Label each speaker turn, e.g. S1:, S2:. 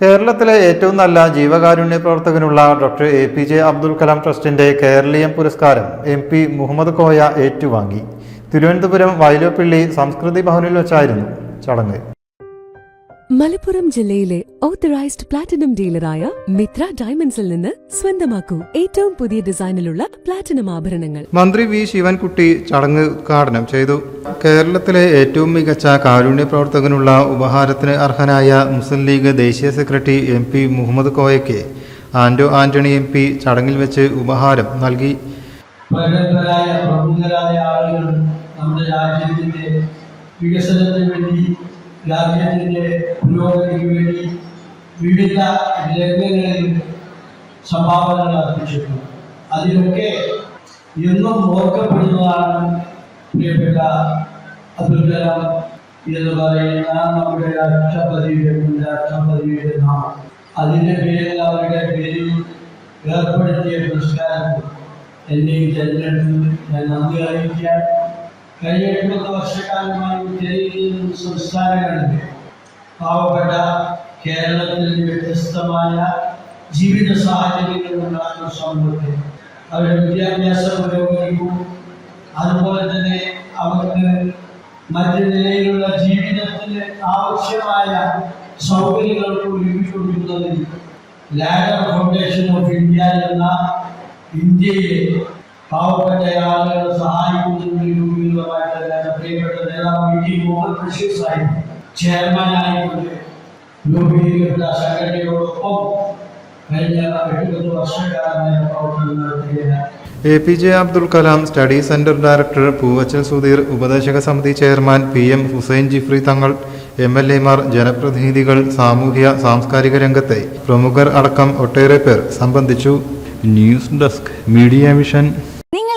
S1: കേരളത്തിലെ ഏറ്റവും നല്ല ജീവകാരുണ്യ പ്രവർത്തകനുള്ള doctor A P J Abdul Kalam ട്രസ്റ്റിന്റെ കേരളീയം പുരസ്കാരം എം പി മുഹമ്മദ് കോയ ഏറ്റുവാങ്ങി. തിരുവനന്തപുരം വയലോപ്പിള്ളി സംസ്കൃതി ഭവനിൽ വെച്ചായിരുന്നു ചടങ്ങ്.
S2: മലപ്പുറം ജില്ലയിലെ ഓത്തറൈസ്ഡ് പ്ലാറ്റിനം ഡീലറായ മിത്ര ഡയമണ്ട്സിൽ നിന്ന് സ്വന്തമാക്കൂ ഏറ്റവും പുതിയ ഡിസൈനിലുള്ള പ്ലാറ്റിനം ആഭരണങ്ങൾ.
S1: മന്ത്രി വി ശിവൻകുട്ടി ചടങ്ങ് ഉദ്ഘാടനം ചെയ്തു. കേരളത്തിലെ ഏറ്റവും മികച്ച കാരുണ്യ പ്രവർത്തകനുള്ള ഉപഹാരത്തിന് അർഹനായ മുസ്ലിം ലീഗ് ദേശീയ സെക്രട്ടറി എം പി മുഹമ്മദ് കോയയ്ക്ക് ആന്റോ ആന്റണി എം പി ചടങ്ങിൽ വെച്ച് ഉപഹാരം നൽകി.
S3: പ്രഗത്ഭരായ പ്രമുഖരായ ആളുകൾ നമ്മുടെ രാജ്യത്തിന്റെ വികസനത്തിന് വേണ്ടി രാജ്യത്തിന്റെ പുരോഗതിക്ക് വേണ്ടി വിവിധ രംഗങ്ങളിൽ സംഭാവനകൾ അർപ്പിച്ചിട്ടുണ്ട്. അതിലൊക്കെ എന്നും ഓർക്കപ്പെടുന്നതാണ് പ്രിയപ്പെട്ട അബ്ദുൽ കലാം എന്ന് പറയുന്ന നമ്മുടെ രാഷ്ട്രപതിയുടെ മുൻ രാഷ്ട്രപതിയുടെ നാമം. അതിന്റെ പേരിൽ അവരുടെ പേരിൽ ഏർപ്പെടുത്തിയ പുരസ്കാരം എന്നെയും തെരഞ്ഞെടുത്ത് ഞാൻ നന്ദി അറിയിക്കാൻ കഴിഞ്ഞ എഴുപത് വർഷക്കാലമായി സംസ്ഥാനങ്ങളിൽ പാവപ്പെട്ട കേരളത്തിൽ വ്യത്യസ്തമായ ജീവിത സാഹചര്യങ്ങൾ ഉണ്ടാക്കുന്ന സമൂഹത്തിൽ. അവരുടെ വിദ്യാഭ്യാസ പുരോഗതിക്കും അതുപോലെ തന്നെ അവർക്ക് മറ്റു നിലയിലുള്ള ജീവിതത്തിന് ആവശ്യമായ സൗകര്യങ്ങൾക്ക് ഒരുക്കിക്കൊടുക്കുന്നതിൽ ലാഡർ ഫൗണ്ടേഷൻ ഓഫ് ഇന്ത്യ എന്ന ഇന്ത്യയെ പാവപ്പെട്ട ആളുകളെ സഹായിക്കുന്നതിന് ടി മുഹമ്മദ് ബഷീർ സാഹിബ് ചെയർമാനായിക്കൊണ്ട് രൂപീകരിക്കപ്പെട്ട സംഘടനയോടൊപ്പം കഴിഞ്ഞ എഴുപത് വർഷക്കാലമായ പ്രവർത്തനം നടത്തുകയാണ്
S1: A P J Abdul Kalam study centre director Poovachal Sudheer ഉപദേശക സമിതി chairman P M Hussain Jifri Thangal M L എമാർ ജനപ്രതിനിധികൾ സാമൂഹ്യ സാംസ്കാരിക രംഗത്തെ പ്രമുഖർ അടക്കം ഒട്ടേറെ പേർ സംബന്ധിച്ചു. News desk media mission.